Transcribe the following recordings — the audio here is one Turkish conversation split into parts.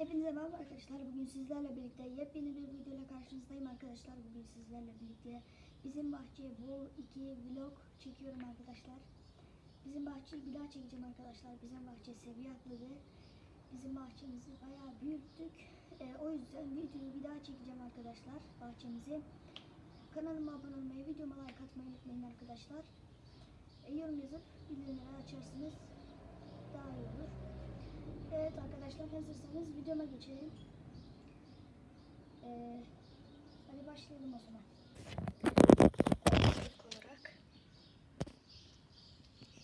Hepinize merhaba arkadaşlar. Bugün sizlerle birlikte yepyeni bir video ile karşınızdayım arkadaşlar. Bugün sizlerle birlikte bizim bahçeye bol 2 vlog çekiyorum arkadaşlar. Bizim bahçeyi bir daha çekeceğim arkadaşlar. Bizim bahçe seviye atladı. Bizim bahçemizi bayağı büyüttük. Ee, o yüzden videoyu bir daha çekeceğim arkadaşlar. Bahçemizi. Kanalıma abone olmayı, videoma like atmayı unutmayın arkadaşlar. E, yorum yazıp bildirimleri açarsınız. Daha iyi olur. Evet arkadaşlar hazırsanız videoma geçelim. Ee, hadi başlayalım o zaman. Olarak.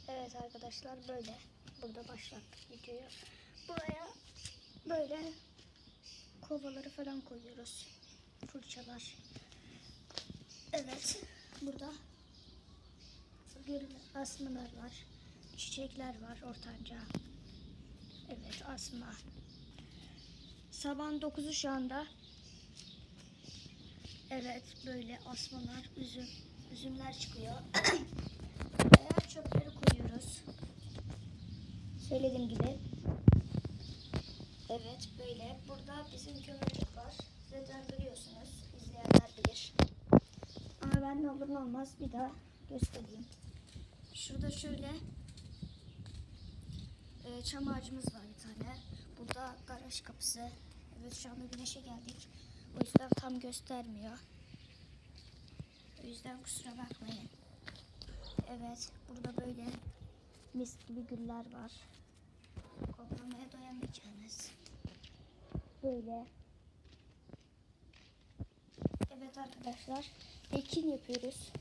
Evet arkadaşlar böyle. Burada başlattık videoyu. Buraya böyle kovaları falan koyuyoruz. Fırçalar. Evet. Burada asmalar var. Çiçekler var ortanca. Evet asma. Sabahın 9'u şu anda. Evet böyle asmalar, üzüm, üzümler çıkıyor. Veya çöpleri koyuyoruz. Söylediğim gibi. Evet böyle. Burada bizim kömürlük var. Zaten biliyorsunuz. izleyenler bilir. Ama ben ne olur ne olmaz bir daha göstereyim. Şurada şöyle e, çam ağacımız var bir tane. Burada garaj kapısı. Evet şu anda güneşe geldik. O yüzden tam göstermiyor. O yüzden kusura bakmayın. Evet burada böyle mis gibi güller var. Koklamaya doyamayacağınız. Böyle. Evet arkadaşlar ekin yapıyoruz.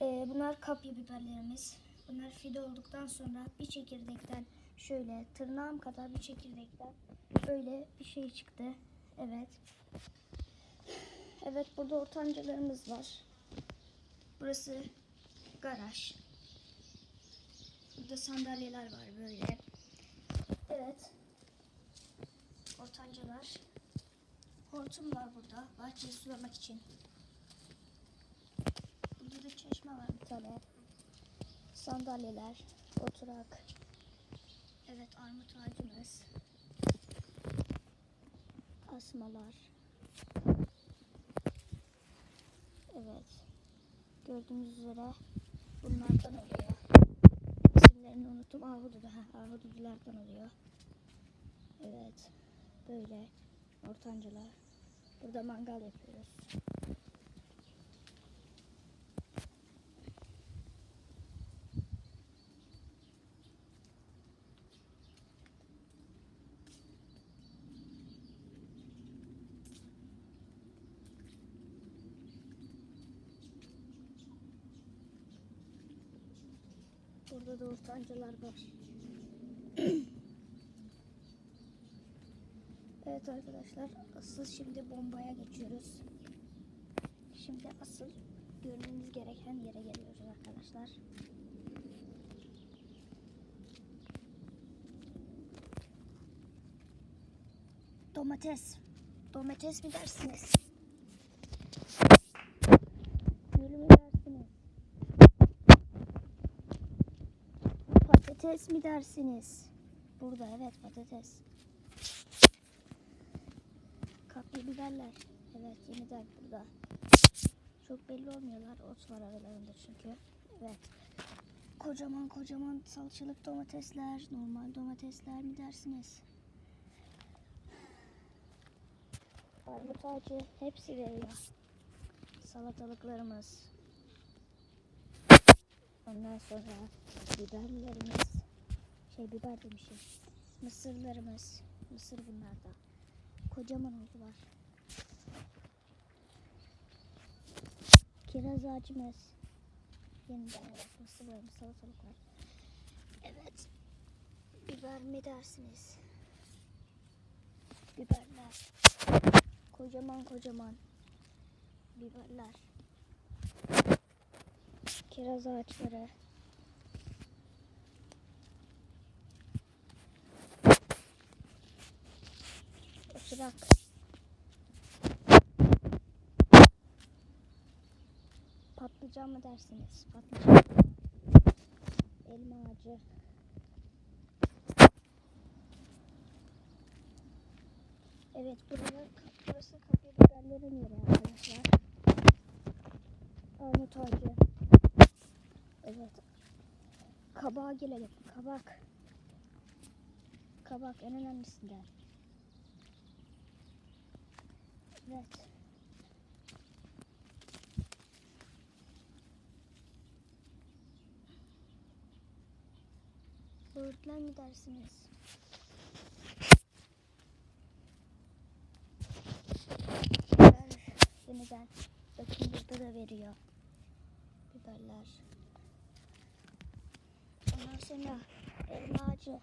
Ee, bunlar kapya biberlerimiz. Bunlar fide olduktan sonra bir çekirdekten şöyle tırnağım kadar bir çekirdekten böyle bir şey çıktı. Evet. Evet burada ortancalarımız var. Burası garaj. Burada sandalyeler var böyle. Evet. Ortancalar. Hortum var burada. Bahçeyi sulamak için. Burada da çeşme var bir tane. Sandalyeler, oturak. Evet armut ağacımız. Asmalar. Evet. Gördüğünüz üzere bunlardan oluyor. İsimlerini unuttum. Ahududu. Ha, ahududulardan oluyor. Evet. Böyle ortancalar. Burada mangal yapıyoruz. Burada da ortancalar var. evet arkadaşlar asıl şimdi bombaya geçiyoruz. Şimdi asıl görmemiz gereken yere geliyoruz arkadaşlar. Domates. Domates mi dersiniz? Patates mi dersiniz? Burada evet patates. Kapya biberler. Evet yeniden burada. Çok belli olmuyorlar. Ot var aralarında çünkü. Evet. Kocaman kocaman salçalık domatesler. Normal domatesler mi dersiniz? Armut ağacı hepsi veriyor. Salatalıklarımız. Ondan sonra biberlerimiz. Şey biber demişim. Mısırlarımız. Mısır bunlarda. Kocaman oldular. Kiraz ağacımız. Yeniden mısırlarımız, salatalıklar. Evet. Biber mi dersiniz? Biberler. Kocaman kocaman. Biberler. Kiraz ağaçları. Oturak. Patlıcan mı dersiniz? Patlıcan. Elma ağacı. Evet buraya, burası kapya biberlerin yeri arkadaşlar. Armut ağacı. Evet. Kabağa gelelim. Kabak. Kabak en önemlisinden. Evet. Böğürtlen mi dersiniz? Yeniden. Bakın burada da veriyor. Biberler. Ondan sonra elma ağacı.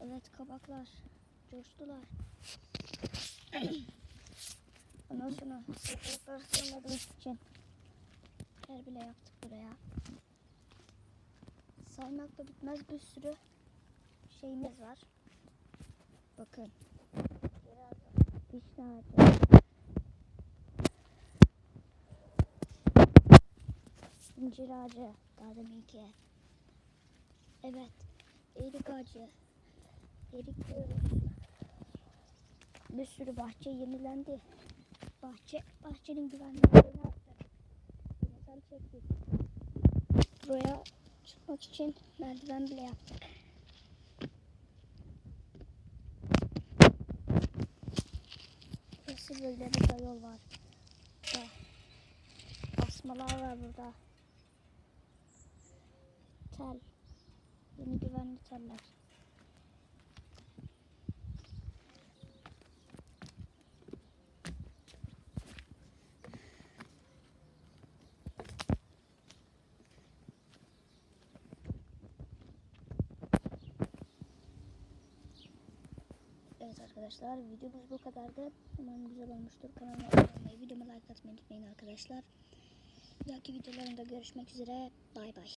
Evet kabaklar. Coştular. Sonra sıklıkları sığmadığımız için yer bile yaptık buraya. Saymakla bitmez bir sürü şeyimiz var. Bakın. Vişne ağacı. İncir ağacı. Daha deminki. Evet. Erik ağacı. Erik diyoruz. Bir sürü bahçe yenilendi. Bahçe, bahçenin güvenliklerini arttı. Yönetem çektik. Buraya çıkmak için merdiven bile yaptık. Burası böyle bir yol var. Burada asmalar var burada. Tel. Yeni güvenli teller. Evet arkadaşlar videomuz bu kadardı. Umarım güzel olmuştur. Kanalıma abone olmayı, videoma like atmayı unutmayın arkadaşlar. Bir dahaki videolarımda görüşmek üzere. Bay bay.